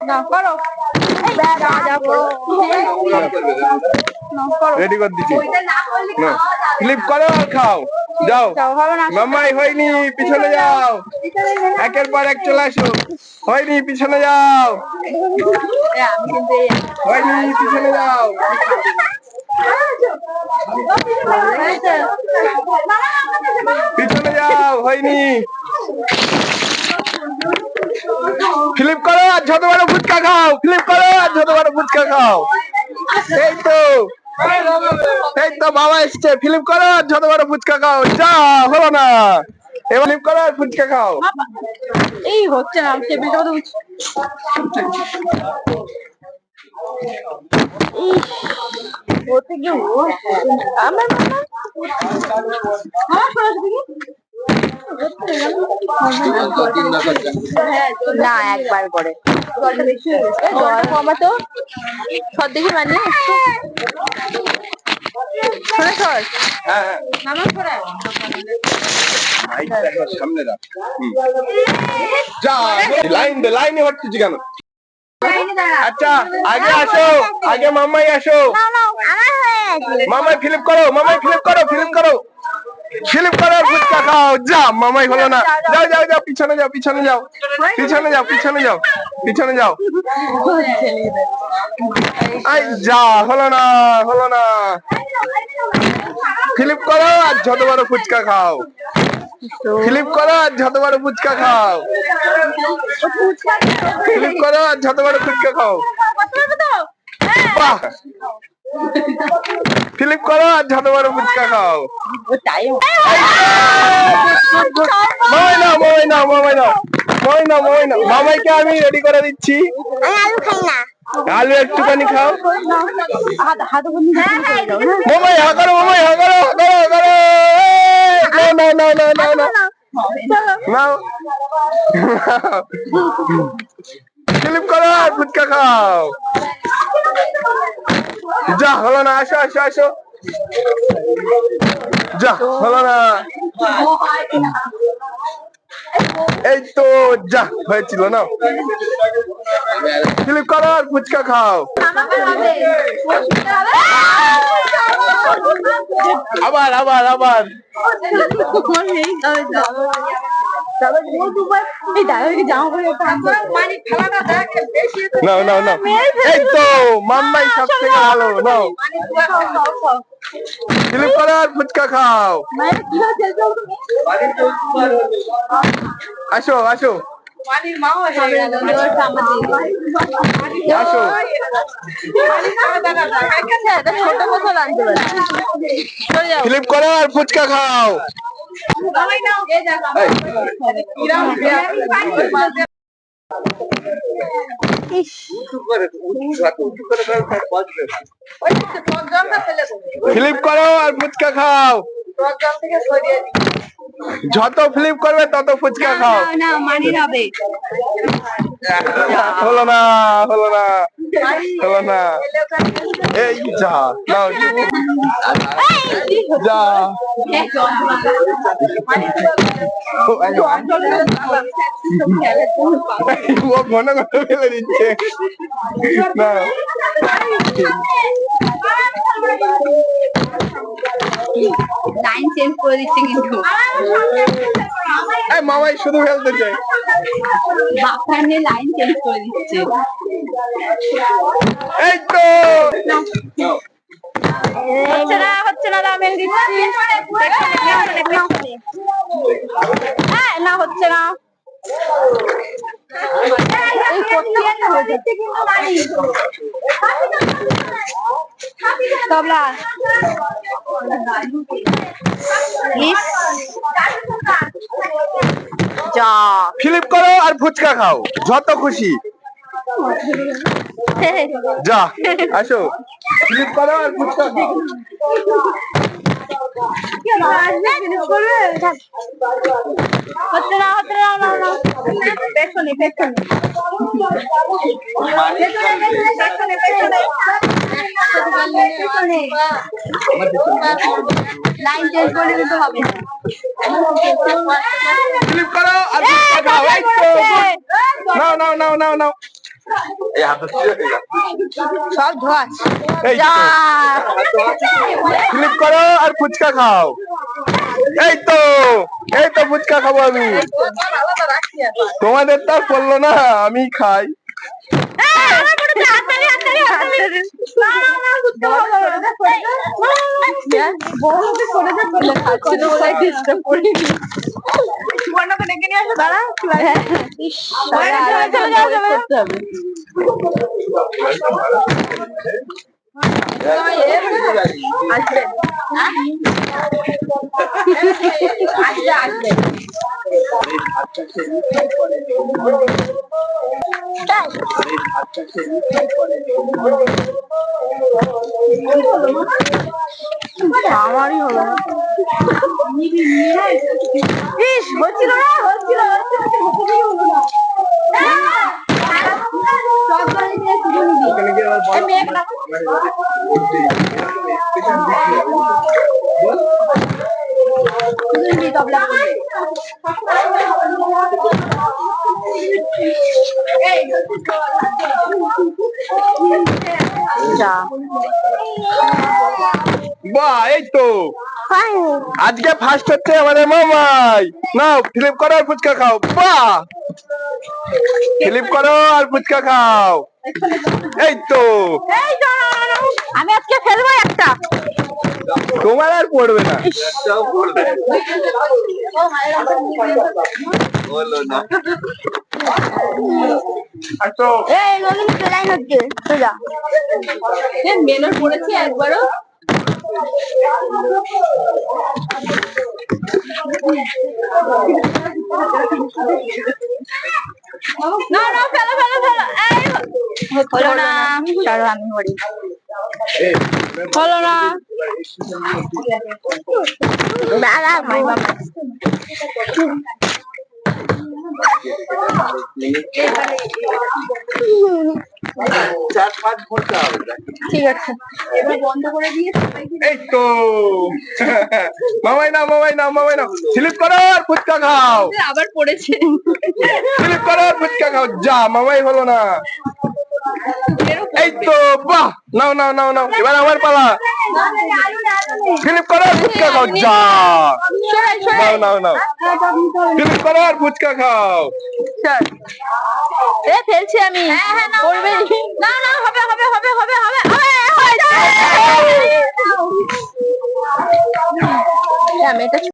না করো। যা যা করো। না, করো। রেডি করে। দিচ্ছি। ফ্লিপ করো আর খাও। যাও। যাও হবে না। মামাই হয়নি পিছনে যাও। একের পর এক চলে আসো। হয়নি পিছনে যাও। এ, আমি কিন্তু এই- হয়নি পিছনে যাও। পিছনে যাও হয়নি। ফ্লিপ করো আর বড় ফুচকা খাও ফ্লিপ করো আর যত বড় ফুচকা খাও এই তো বাবা এসছে। ফ্লিপ করো, যত বড় ফুচকা খাও। যা, হলো না। এবার আর ফুচকা খাও। এই হচ্ছে না টেবিলটা তো কি? না একবার করে। জলটা বেশি গেছে জল কমা তো সব দেখি মানে শোনে। সর নামা সরে মাইক দেখো, সামনে রাখ যা লাইন দে লাইনে হচ্ছে কেন আচ্ছা আগে আসো আগে মামাই আসো মামাই ফিলিপ করো মামাই ফিলিপ করো ফিলিপ করো। ফিলিপ করো ফুচকা খাও। যা মামাই হলো না। যাও যাও যাও পিছনে যাও পিছনে যাও। পিছনে যাও পিছনে যাও পিছনে যাও। আই যা হলো না হলো না। ফিলিপ করো আর যত বড় ফুচকা খাও। ফিলিপ করো আর যত বড় ফুচকা খাও। ফিলিপ করো আর যত বড় ফুচকা খাও। বাহ। ফিলিপ করো আর বড় ফুচকা খাও। মামাইকে আমি রেডি করে দিচ্ছি। আলু একটুখানি খাও। মামাই হা করো মামাই হা করো হা করো হা করো। এই, নাও নাও নাও নাও নাও। নাও করো আর ফুচকা খাও। যা, হলো না, আসো আসো আসো। যা, হলো না। এই তো, যা, হয়েছিল না। ক্লিপ করো আর ফুচকা খাও। আবার আবার আবার। নাও নাও নাও এই তো মাম্মাই সব থেকে ভালো নাও ক্লিপ করো ফুচকা খাও আসো আসো ফুচকা খাও ফ্লিপ করো আর ফুচকা খাও। যত ফ্লিপ করবে তত ফুচকা খাও। না মানি হবে হলো না হলো না। হলো না এই যা নাও যা ও ঘন ঘন ফেলে দিচ্ছে না লাইন চেঞ্জ করে দিচ্ছে কিন্তু। এই মামাই শুধু ফেলতে চাই বাপার নিয়ে লাইন চেঞ্জ করে দিচ্ছে। এই তো! হচ্ছে না হচ্ছে না আমি দিচ্ছি। হ্যাঁ না হচ্ছে না। ফ্লিপ করো আর ফুচকা খাও। যত খুশি। যা, আসো। ফ্লিপ করো আর ফুচকা খাও। না পেছনে পেছনে পেছনে পেছনে লাইন চেঞ্জ করে দিতে হবে ফ্লিপ করো আর ফুচকা খাও এই তো নাও নাও নাও নাও নাও এই হাত সব ধোয়াস এই যা ক্লিপ করো আর ফুচকা খাও এই তো এই তো ফুচকা খাব আমি। তোমাদের তো আর করল না আমি খাই আমারই হলো ইস হচ্ছিল না হচ্ছিল যা বাহ এই তো। আজকে ফার্স্ট হচ্ছে আমাদের মামাই। নাও ফিলিপ করো আর ফুচকা খাও। বা ফিলিপ করো আর ফুচকা খাও। এই তো। এই তো, আমি আজকে ফেলব একটা। তোমার আর পড়বে না। আসো এই গগনি হচ্ছে সোজা মেনর পড়েছি একবারও। না না ফেলো ফেলো ফেলো এই হলো না চলো আমি মরি হলো না দাদা ভাই বাবা চার পাঁচ ঘণ্টা ঠিক আছে। এবার বন্ধ করে দিয়ে এই তো। মামাই না মামাই না মামাই না স্লিপ করো আর ফুচকা খাও। আবার পড়েছে। স্লিপ করো আর ফুচকা খাও। যা মামাই হলো না। এই তো বাহ! নাও নাও নাও নাও। এবার আমার পালা। স্লিপ করো আর ফুচকা খাও। যা। নাও নাও নাও। স্লিপ করো আর ফুচকা খাও। এ ফেলছি আমি। করবে না না হবে হবে হবে হবে হবে। হবে হয়ে আমি এটা